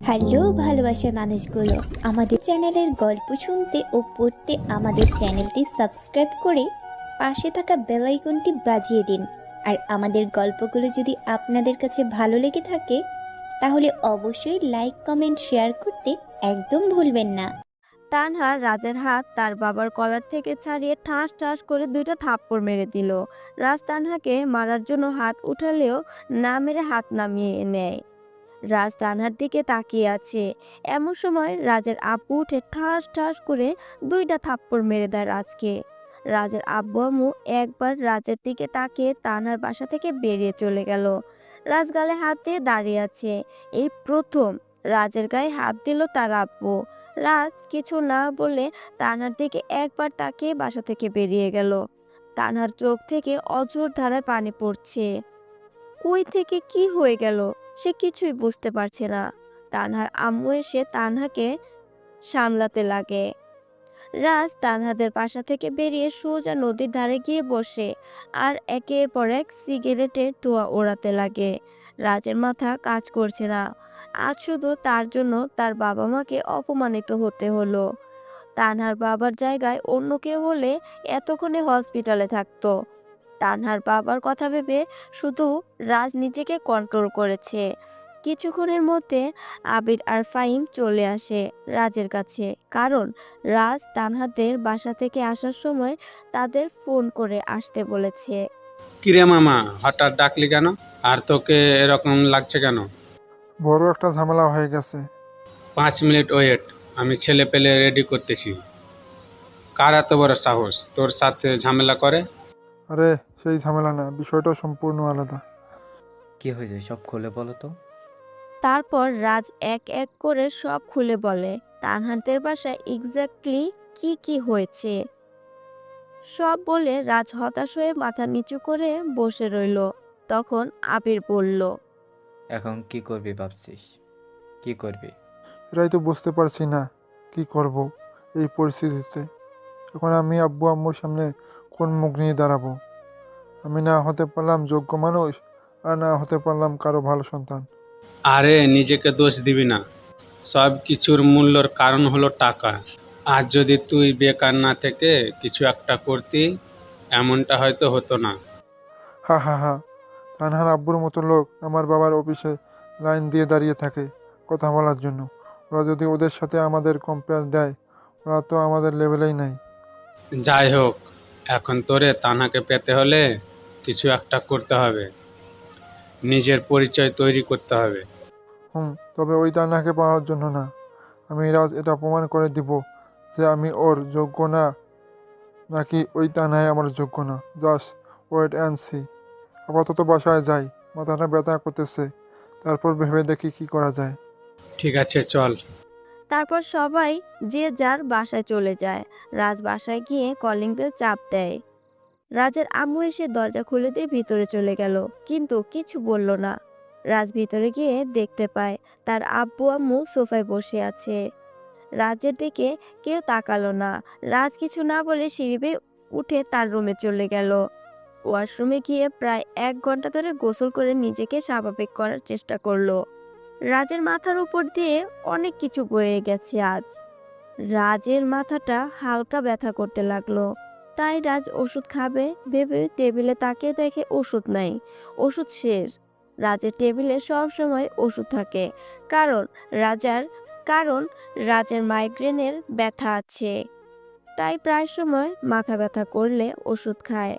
Hello, ভালোবাসার মানুষগুলো, আমাদের চ্যানেলের গল্প শুনতে ও পড়তে আমাদের চ্যানেলটি সাবস্ক্রাইব করে পাশে থাকা বেল আইকনটি বাজিয়ে দিন। আর আমাদের গল্পগুলো যদি আপনাদের কাছে ভালো লেগে থাকে, তাহলে অবশ্যই লাইক, কমেন্ট, শেয়ার করতে একদম ভুলবেন না। তানহা রাজের হাত তার বাবার কলার থেকে ছাড়িয়ে ঠাঁস ঠাস করে দুইটা থাপ্পড় মেরে দিল। রাজ তানহাকে মারার জন্য হাত উঠালেও না মেরে হাত নামিয়ে নেয়। রাজ তানহার দিকে তাকিয়ে আছে। এমন সময় রাজের আব্বু উঠে ঠাস ঠাস করে দুইটা থাপ্পড় মেরে দেয় রাজকে। রাজের আব্বু আম্মু একবার রাজের দিকে তাকিয়ে তানহার বাসা থেকে বেরিয়ে চলে গেল। রাজ গালে হাত দিয়ে দাঁড়িয়ে আছে। এই প্রথম রাজের গায়ে হাত দিল তার আব্বু। রাজ কিছু না বলে তানার দিকে একবার তাকিয়ে বাসা থেকে বেরিয়ে গেল। তানার চোখ থেকে অজোর ধারায় পানি পড়ছে। কই থেকে কি হয়ে গেল? সে কিছুই বুঝতে পারছে না। তানহার আম্মু এসে তানহাকে সামলাতে লাগে। রাজ তানহাদের বাসা থেকে বেরিয়ে সোজা নদীর ধারে গিয়ে বসে আর একের পর এক সিগারেটের ধোঁয়া ওড়াতে লাগে। রাজের মাথা কাজ করছে না। আজ শুধু তার জন্য তার বাবা মাকে অপমানিত হতে হলো। তানহার বাবার জায়গায় অন্য কেউ হলে এতক্ষণে হসপিটালে থাকতো। তানহার বাবার কথা ভেবে শুধু রাজ নিজেকে কন্ট্রোল করেছে। কিছুক্ষণের মধ্যে আবির আর ফাইম চলে আসে রাজের কাছে। কারণ রাজ তানহাদের বাসা থেকে আসার সময় তাদের ফোন করে আসতে বলেছে। কিরে মামা হঠাৎ ডাকলি কেন? আর তোকে এরকম লাগছে কেন? বড় একটা ঝামেলা হয়ে গেছে। পাঁচ মিনিট ওয়েট আমি ছেলে পেলে রেডি করতেছি। কার এত বড় সাহস? তোর সাথে ঝামেলা করে? আরে সেই ঝামেলা না বিষয়টা সম্পূর্ণ আলাদা। কি হয়েছে সব খুলে বলো তো। তারপর রাজ এক এক করে সব খুলে বলে তানহাতের বাসায় এক্স্যাক্টলি কি কি হয়েছে? সব বলে রাজ হতাশ হয়ে মাথা নিচু করে বসে রইল। তখন আবির বলল এখন কি করবি ভাবছিস? কি করবি? এটাই তো বুঝতে পারছি না কি করব এই পরিস্থিতিতে। এখন আমি আব্বু আম্মুর সামনে কোন মুখ নিয়ে দাঁড়াবো? আমি না হতে পারলাম যোগ্য মানুষ আর না হতে পারলাম কারও ভালো সন্তান। আরে নিজেকে দোষ দিবি না। সব কিছুর মূল্যর কারণ হলো টাকা। আর যদি তুই বেকার না থেকে কিছু একটা করতি এমনটা হয়তো হতো না। হা হা হা। তানহার আব্বুর মতো লোক আমার বাবার অফিসে লাইন দিয়ে দাঁড়িয়ে থাকে কথা বলার জন্য। ওরা যদি ওদের সাথে আমাদের কম্পেয়ার দেয় ওরা তো আমাদের লেভেলেই নাই। যাই হোক এখন তোরে তানাকে পেতে হলে কিছু একটা করতে হবে। নিজের পরিচয় তৈরি করতে হবে। হুম তবে ওই তানাকে পাওয়ার জন্য না। আমি রাজ এটা প্রমাণ করে দিব যে আমি ওর যোগ্য না নাকি ওই তানায় আমার যোগ্য না। Just wait and see. আপাতত বাসায় যাই মাথাটা ব্যথা করতেছে। তারপর ভেবে দেখি কি করা যায়। ঠিক আছে চল। তারপর সবাই যে যার বাসায় চলে যায়। রাজ বাসায় গিয়ে কলিং বেল চাপ দেয়। রাজের আম্মু এসে দরজা খুলে দিয়ে ভিতরে চলে গেল, কিন্তু কিছু বলল না। রাজ ভিতরে গিয়ে দেখতে পায় তার আব্বু আম্মু সোফায় বসে আছে। রাজের দিকে কেউ তাকালো না। রাজ কিছু না বলে সিঁড়ি উঠে তার রুমে চলে গেল। ওয়াশরুমে গিয়ে প্রায় এক ঘণ্টা ধরে গোসল করে নিজেকে স্বাভাবিক করার চেষ্টা করল। রাজের মাথার উপর দিয়ে অনেক কিছু বয়ে গেছে আজ। রাজের মাথাটা হালকা ব্যথা করতে লাগল। তাই রাজ ওষুধ খাবে ভেবে টেবিলে তাকিয়ে দেখে ওষুধ নাই, ওষুধ শেষ। রাজের টেবিলে সব সময় ওষুধ থাকে। কারণ রাজার, কারণ রাজের মাইগ্রেনের ব্যথা আছে। তাই প্রায় সময় মাথা ব্যথা করলে ওষুধ খায়।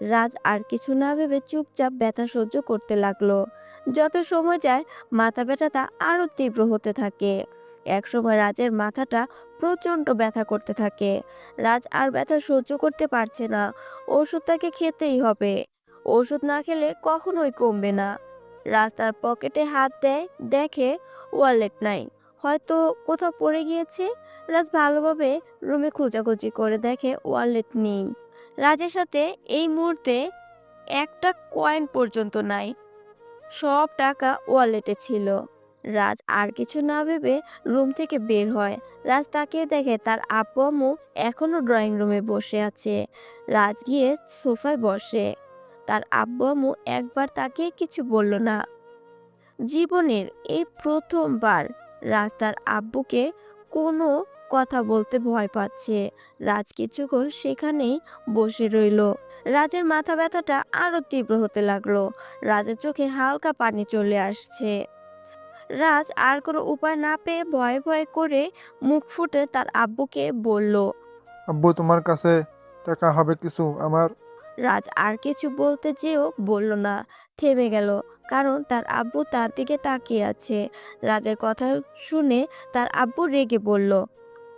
রাজ আর কিছু না ভেবে চুপচাপ ব্যথা সহ্য করতে লাগল। যত সময় যায় মাথা ব্যথাটা আরও তীব্র হতে থাকে। একসময় রাজের মাথাটা প্রচণ্ড ব্যথা করতে থাকে। রাজ আর ব্যথা সহ্য করতে পারছে না। ওষুধ তাকে খেতেই হবে। ওষুধ না খেলে কখনোই কমবে না। রাজ তার পকেটে হাত দেয়, দেখে ওয়ালেট নাই। হয়তো কোথাও পড়ে গিয়েছে। রাজ ভালোভাবে রুমে খোঁজাখুঁজি করে দেখে ওয়ালেট নেই। রাজের সাথে এই মুহূর্তে একটা কয়েন পর্যন্ত নাই। সব টাকা ওয়ালেটে ছিল। রাজ আর কিছু না ভেবে রুম থেকে বের হয়। রাজ তাকিয়ে দেখে তার আব্বু আম্মু এখনও ড্রয়িং রুমে বসে আছে। রাজ গিয়ে সোফায় বসে। তার আব্বু আম্মু একবার তাকে কিছু বলল না। জীবনের এই প্রথমবার রাজ তার আব্বুকে কোনো কথা বলতে ভয় পাচ্ছে। রাজ কিছুক্ষণ সেখানেই বসে রইল। রাজের মাথা ব্যথাটা আরও তীব্র হতে লাগল। রাজের চোখে হালকা পানি চলে আসছে। রাজ আর কোনো উপায় না পেয়ে ভয়ে ভয়ে করে মুখ ফুটে তার আব্বুকে বলল আব্বু তোমার কাছে টাকা হবে কিছু আমার? রাজ আর কিছু বলতে যেও বলল না থেমে গেল। কারণ তার আব্বু তার দিকে তাকিয়ে আছে। রাজের কথা শুনে তার আব্বু রেগে বলল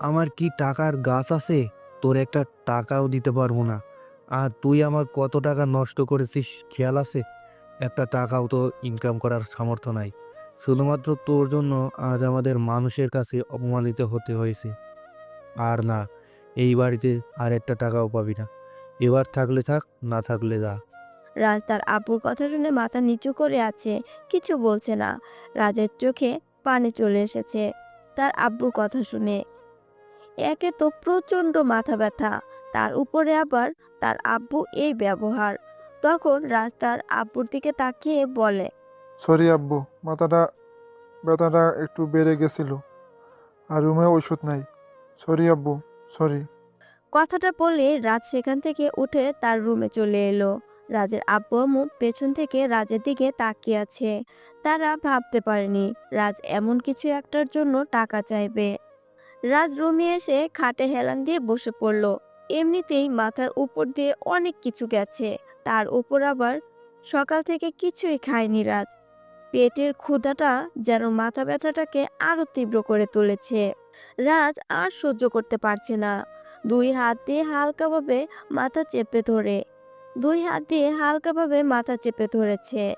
আমার কি টাকার গাছ আছে? তোর একটা টাকাও দিতে পারব না। আর তুই আমার কত টাকা নষ্ট করেছিস খেয়াল আছে? একটা টাকাও তো ইনকাম করার সামর্থ্য নাই। শুধুমাত্র তোর জন্য আজ আমাদের মানুষের কাছে অপমানিত হতে হয়েছে। আর না, এই বাড়িতে আর একটা টাকাও পাবি না। এবার থাকলে থাক, না থাকলে যা। রাজ তার আব্বুর কথা শুনে মাথা নিচু করে আছে, কিছু বলছে না। রাজের চোখে পানি চলে এসেছে। তার আব্বুর কথা শুনে। একে তো প্রচণ্ড মাথা ব্যথা। তার উপরে আবার তার আব্বু এই ব্যবহার। তখন রাজ তার আব্বুর দিকে তাকিয়ে বলে সরি আব্বু মাথাটা ব্যথাটা একটু বেড়ে গেছিল আর রুমে ওষুধ নাই। সরি আব্বু সরি। কথাটা বলে রাজ সেখান থেকে উঠে তার রুমে চলে এলো। রাজের আব্বু আম্মু পেছন থেকে রাজের দিকে তাকিয়ে আছে। তারা ভাবতে পারেনি রাজ এমন কিছু একটার জন্য টাকা চাইবে। রাজ রুমে এসে খাটে হেলান দিয়ে বসে পড়ল। এমনিতেই মাথার উপর দিয়ে অনেক কিছু গেছে। তার উপর আবার সকাল থেকে কিছুই খায়নি রাজ। পেটের ক্ষুধাটা যেন মাথা ব্যথাটাকে আরও তীব্র করে তুলেছে। রাজ আর সহ্য করতে পারছে না। দুই হাত দিয়ে হালকাভাবে মাথা চেপে ধরে। দুই হাত দিয়ে হালকাভাবে মাথা চেপে ধরেছে।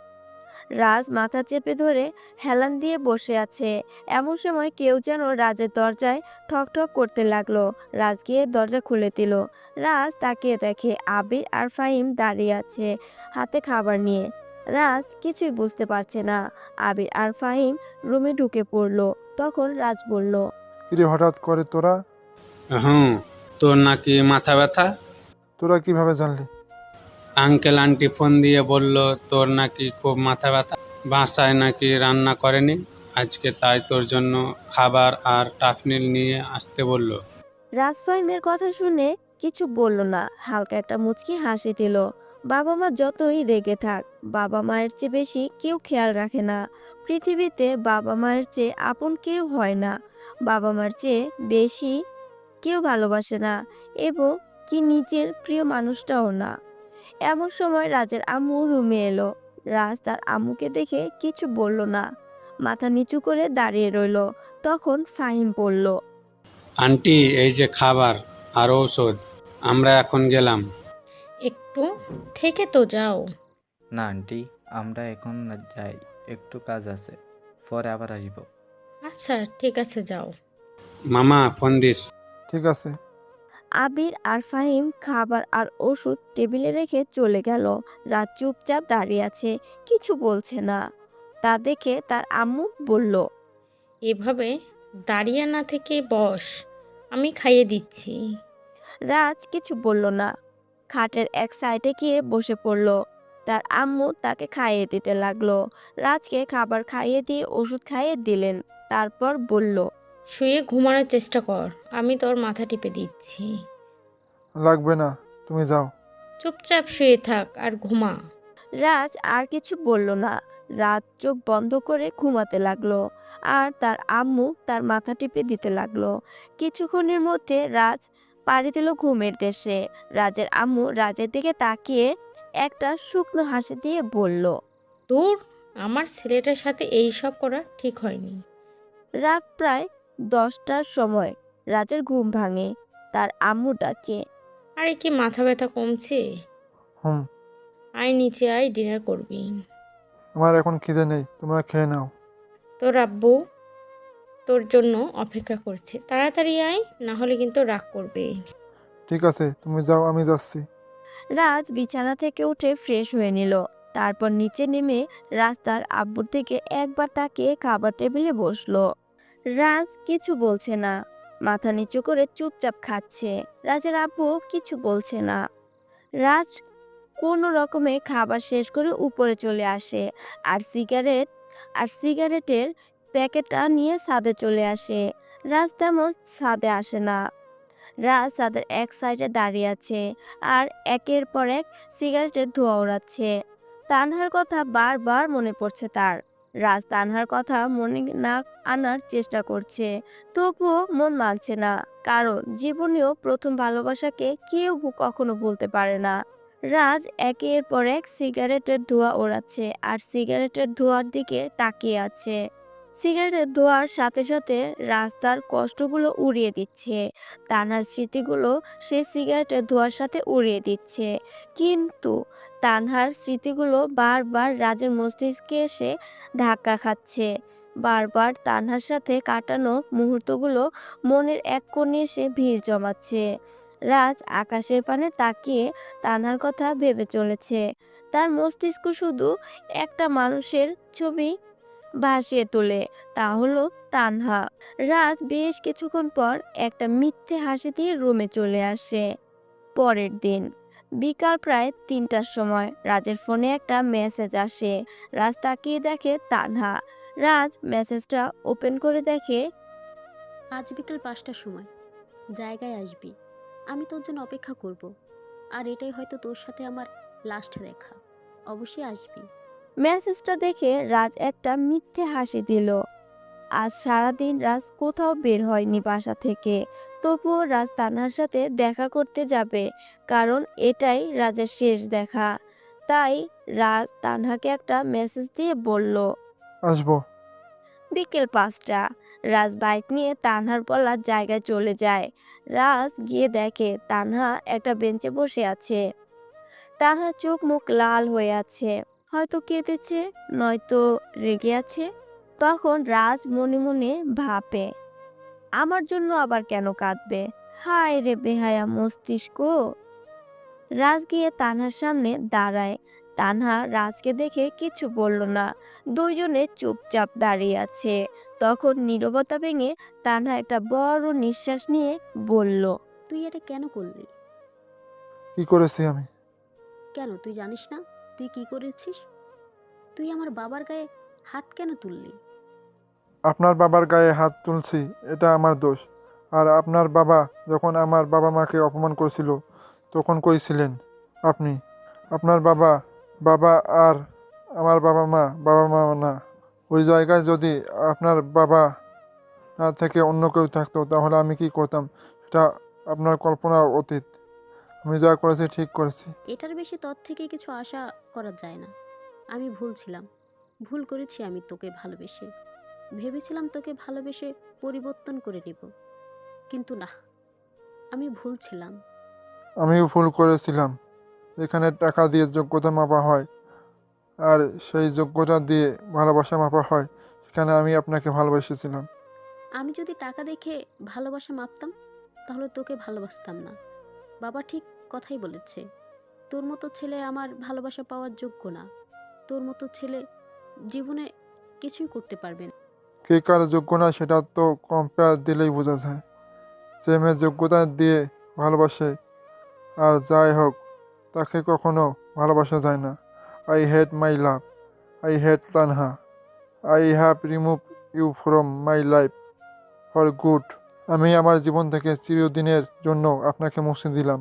রাজ মাথা চেপে ধরে হেলান দিয়ে বসে আছে। এমন সময় কেউ যেন রাজের দরজায় ঠক ঠক করতে লাগল। রাজ গিয়ে দরজা খুলে দিল। রাজ তাকিয়ে দেখে আবির আর ফাহিম দাঁড়িয়ে আছে হাতে খাবার নিয়ে। রাজ কিছুই বুঝতে পারছে না। আবির আর ফাহিম রুমে ঢুকে পড়ল। তখন রাজ বলল কিরে হঠাৎ করে তোরা? হুম তোর নাকি মাথা ব্যথা? তোরা কীভাবে জানলি? আঙ্কেল আন্টি ফোন দিয়ে বলল, তোর নাকি খুব মাথা ব্যথা। বাসায় নাকি রান্না করেনি? আজকে তাই তোর জন্য খাবার আর টাফনিল নিয়ে আসতে বলল। রাজফাহিমের কথা শুনে কিছু বলল না। হালকা একটা মুচকি হাসি দিল। বাবা মা যতই রেগে থাক, বাবা মায়ের চেয়ে বেশি কেউ খেয়াল রাখে না। পৃথিবীতে বাবা মায়ের চেয়ে আপন কেউ হয় না। বাবা মার চেয়ে বেশি কেউ ভালোবাসে না এবং কি নিজের প্রিয় মানুষটাও না। এমন সময় রাজের আম্মু রুমে এলো। রাজ তার আম্মুকে দেখে কিছু বলল না। মাথা নিচু করে দাঁড়িয়ে রইল। তখন ফাহিম বলল আন্টি এই যে খাবার আর ঔষধ আমরা এখন গেলাম। একটু থেকে তো যাও। না আন্টি আমরা এখন না যাই। একটু কাজ আছে। পরে আবার আসব। আচ্ছা ঠিক আছে যাও। মামা ফোন দিস। ঠিক আছে। আবির আর ফাহিম খাবার আর ওষুধ টেবিলে রেখে চলে গেল। রাত চুপচাপ দাঁড়িয়ে আছে কিছু বলছে না। তা দেখে তার আম্মু বলল এভাবে দাঁড়িয়ে না থেকে বস আমি খাইয়ে দিচ্ছি। রাজ কিছু বলল না। খাটের এক সাইডে গিয়ে বসে পড়ল। তার আম্মু তাকে খাইয়ে দিতে লাগল। রাজকে খাবার খাইয়ে দিয়ে ওষুধ খাইয়ে দিলেন। তারপর বলল শুয়ে ঘুমানোর চেষ্টা কর। আমি তোর মাথা টিপে দিচ্ছি। লাগবে না তুমি যাও। চুপচাপ শুয়ে থাক আর ঘুমা। রাজ আর কিছু বলল না। রাত চোখ বন্ধ করে ঘুমাতে লাগল আর তার আম্মু তার মাথা টিপে দিতে লাগল। কিছুক্ষণের মধ্যে রাজ পাড়ি দিল ঘুমের দেশে। রাজের আম্মু রাজের দিকে তাকিয়ে একটা শুকনো হাসি দিয়ে বলল দূর আমার ছেলেটার সাথে এই সব করা ঠিক হয়নি। রাত প্রায় দশটার সময় রাজের ঘুম ভাঙে তার আম্মু ডাকে। আরে কি মাথা ব্যথা কমছে? হুম। আয় নিচে আয় ডিনার করবি। আমার এখন খিদে নেই তোমরা খেয়ে নাও। তোর আব্বু তোর জন্য অপেক্ষা করছে। তাড়াতাড়ি আয় না হলে কিন্তু রাগ করবে। ঠিক আছে তুমি যাও আমি যাচ্ছি। রাজ বিছানা থেকে উঠে ফ্রেশ হয়ে নিল। তারপর নিচে নেমে রাস্তার আব্বুর থেকে একবার তাকে খাবার টেবিলে বসল। রাজ কিছু বলছে না। মাথা নিচু করে চুপচাপ খাচ্ছে। রাজের আব্বু কিছু বলছে না। রাজ কোনো রকমে খাবার শেষ করে উপরে চলে আসে আর সিগারেট, আর সিগারেটের প্যাকেটটা নিয়ে ছাদে চলে আসে। রাজ তেমন ছাদে আসে না। রাজ ছাদের এক সাইডে দাঁড়িয়ে আছে আর একের পর এক সিগারেটের ধোঁয়া ওড়াচ্ছে। তানহার কথা বারবার মনে পড়ছে তার। রাজ তানহার কথা মনে না আনার চেষ্টা করছে। তবুও মন মানছে না, কারণ জীবনেও প্রথম ভালোবাসাকে কেউ কখনো বলতে পারে না। রাজ একের পর এক সিগারেটের ধোঁয়া ওড়াচ্ছে, আর সিগারেটের ধোঁয়ার দিকে তাকিয়ে আছে। সিগারেটের ধোয়ার সাথে সাথে রাস্তার কষ্টগুলো উড়িয়ে দিচ্ছে। তানহার স্মৃতিগুলো সে সিগারেটের ধোয়ার সাথে উড়িয়ে দিচ্ছে। কিন্তু তানহার স্মৃতিগুলো বারবার রাজের মস্তিষ্কে এসে ধাক্কা খাচ্ছে। বারবার তানহার সাথে কাটানো মুহূর্তগুলো মনের এক কোণে এসে ভিড় জমাচ্ছে। রাজ আকাশের পানে তাকিয়ে তানহার কথা ভেবে চলেছে। তার মস্তিষ্ক শুধু একটা মানুষের ছবি ভাসিয়ে তোলে। তা হলো তানহা। রাজ বেশ কিছুক্ষণ পর একটা মিথ্যে হাসি দিয়ে রুমে চলে আসে। পরের দিন, বিকাল প্রায় তিনটার সময়, রাজের ফোনে একটা মেসেজ আসে। রাজ তাকিয়ে দেখে তানহা। রাজ, মেসেজটা ওপেন করে দেখে। আজ বিকেল পাঁচটার সময়। জায়গায় আসবি। আমি তোর জন্য অপেক্ষা করব। আর এটাই হয়তো তোর সাথে আমার লাস্ট দেখা। অবশ্যই আসবি। মেসেজটা দেখে রাজ একটা মিথ্যে হাসি দিল। আজ সারাদিন রাজ কোথাও বের হয়নি বাসা থেকে। তবুও রাজ তানহার সাথে দেখা করতে যাবে কারণ এটাই রাজের শেষ দেখা। তাই রাজ তানহাকে একটা মেসেজ দিয়ে বলল আসব। বিকেল পাঁচটা। রাজ বাইক নিয়ে তানহার বলার জায়গায় চলে যায়। রাজ গিয়ে দেখে তানহা একটা বেঞ্চে বসে আছে। তানহার চোখ মুখ লাল হয়ে আছে। হয়তো কেঁদেছে নয়তো রেগে আছে। তখন রাজ মনে মনে ভাবে আমার জন্য আবার কেন কাঁদবে? হায় রে বেহায়া মস্তিষ্ক! রাজ গিয়ে তানহার সামনে দাঁড়ায়। তানহা রাজকে দেখে কিছু বলল না। দুইজনে চুপচাপ দাঁড়িয়ে আছে। তখন নীরবতা ভেঙে তানহা একটা বড় নিঃশ্বাস নিয়ে বলল তুই এটা কেন করলি? কি করেছি আমি? কেন? তুই জানিস না? তুই কি করেছিস? তুই আমার বাবার গায়ে হাত কেন তুললি? আপনার বাবার গায়ে হাত তুলছি, এটা আমার দোষ। আর আপনার বাবা যখন আমার বাবা মাকে অপমান করেছিল, তখন কইছিলেন আপনি? আপনার বাবা বাবা আর আমার বাবা মা বাবা মা না। ওই জায়গায় যদি আপনার বাবা না থেকে অন্য কেউ থাকতো, তাহলে আমি কি করতাম? সেটা আপনার কল্পনার অতীত। আমি যা করেছি ঠিক করেছি। এটার বেশি তোর থেকে কিছু আশা করা যায় না। আমি ভুল ছিলাম। ভুল করেছি আমি তোকে ভালোবেসে। ভেবেছিলাম তোকে ভালোবেসে পরিবর্তন করে নেব। কিন্তু না আমি ভুল ছিলাম। আমিও ভুল করেছিলাম। এখানে টাকা দিয়ে যোগ্যতা মাপা হয় আর সেই যোগ্যতা দিয়ে ভালোবাসা মাপা হয়। সেখানে আমি আপনাকে ভালোবেসেছিলাম। আমি যদি টাকা দেখে ভালোবাসা মাপতাম তাহলে তোকে ভালোবাসতাম না। বাবা ঠিক কথাই বলেছে, তোর মতো ছেলে আমার ভালোবাসা পাওয়ার যোগ্য না। তোর মতো ছেলে জীবনে কিছুই করতে পারবে না। কে কার যোগ্য না সেটা তো কম্পেয়ার দিলেই বোঝা যায়। যে মেয়ে যোগ্যতা দিয়ে ভালোবাসে আর যাই হোক, তাকে কখনো ভালোবাসা যায় না। I hate my love I hate Tanha I have remove you from my life for good আমি আমার জীবন থেকে চিরদিনের জন্য আপনাকে মুছে দিলাম।